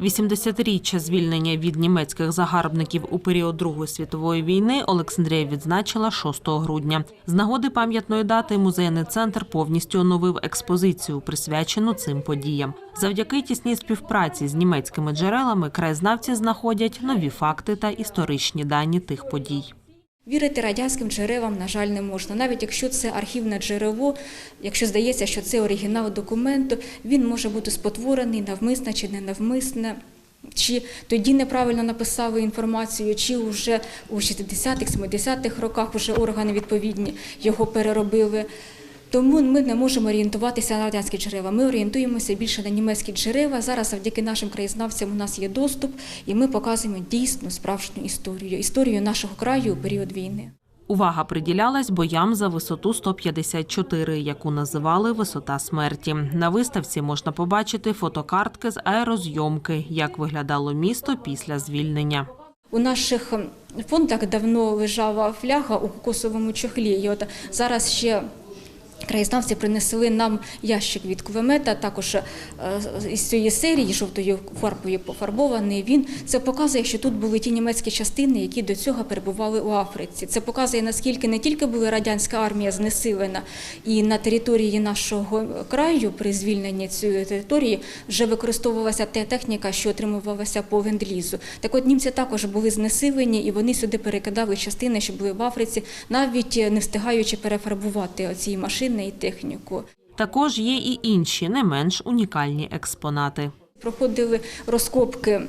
80-річчя звільнення від німецьких загарбників у період Другої світової війни Олександрія відзначила 6 грудня. З нагоди пам'ятної дати музейний центр повністю оновив експозицію, присвячену цим подіям. Завдяки тісній співпраці з німецькими джерелами краєзнавці знаходять нові факти та історичні дані тих подій. Вірити радянським джерелам, на жаль, не можна. Навіть якщо це архівне джерело, якщо здається, що це оригінал документу, він може бути спотворений навмисно чи ненавмисно. Чи тоді неправильно написали інформацію, чи вже у 60-х, 70-х роках вже органи відповідні його переробили. Тому ми не можемо орієнтуватися на радянські джерела. Ми орієнтуємося більше на німецькі джерела. Зараз завдяки нашим краєзнавцям у нас є доступ, і ми показуємо дійсно справжню історію, історію нашого краю у період війни. Увага приділялась боям за висоту 154, яку називали висота смерті. На виставці можна побачити фотокартки з аерозйомки, як виглядало місто після звільнення. У наших фондах давно лежала фляга у кокосовому чохлі. І от зараз ще краєзнавці принесли нам ящик від кулемета, також е, із цієї серії жовтою фарбою пофарбований. Він це показує, що тут були ті німецькі частини, які до цього перебували у Африці. Це показує наскільки не тільки була радянська армія знесилена, і на території нашого краю при звільненні цієї території вже використовувалася та техніка, що отримувалася по ленд-лізу. Так от німці також були знесилені, і вони сюди перекидали частини, що були в Африці, навіть не встигаючи перефарбувати оці машини і техніку. Також є і інші не менш унікальні експонати. Проходили розкопки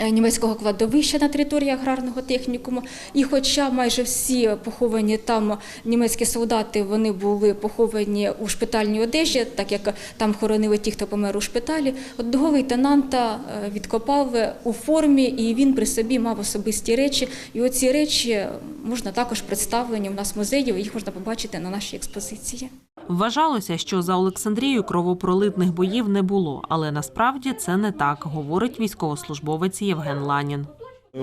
німецького кладовища на території аграрного технікуму. І хоча майже всі поховані там німецькі солдати, вони були поховані у шпитальній одежі, так як там хоронили ті, хто помер у шпиталі, одного лейтенанта е, відкопали у формі, і він при собі мав особисті речі. І оці речі можна також представлені у нас в музеї, їх можна побачити на нашій експозиції. Вважалося, що за Олександрією кровопролитних боїв не було, але насправді це не так, говорить військовослужбовець Євген Ланін.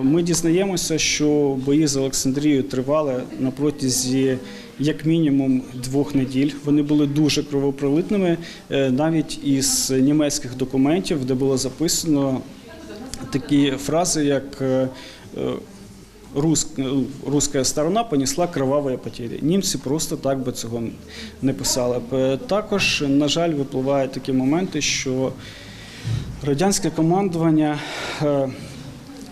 Ми дізнаємося, що бої з Олександрією тривали на протязі як мінімум двох неділь. Вони були дуже кровопролитними, е, навіть із німецьких документів, де було записано такі фрази, як е, «Рус- Руська сторона понесла кроваві потери. Німці просто так би цього не писали. Також, на жаль, випливають такі моменти, що радянське командування е,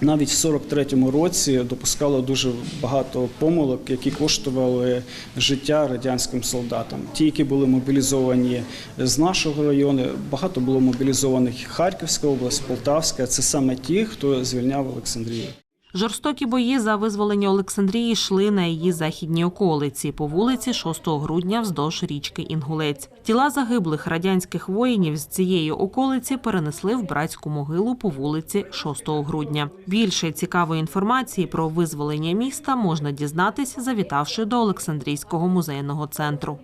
навіть в 43-му році допускало дуже багато помилок, які коштували життя радянським солдатам. Ті, які були мобілізовані з нашого району, багато було мобілізованих Харківська область, Полтавська. Це саме ті, хто звільняв Олександрію. Жорстокі бої за визволення Олександрії йшли на її західній околиці по вулиці 6 грудня вздовж річки Інгулець. Тіла загиблих радянських воїнів з цієї околиці перенесли в братську могилу по вулиці 6 грудня. Більше цікавої інформації про визволення міста можна дізнатися, завітавши до Олександрійського музейного центру.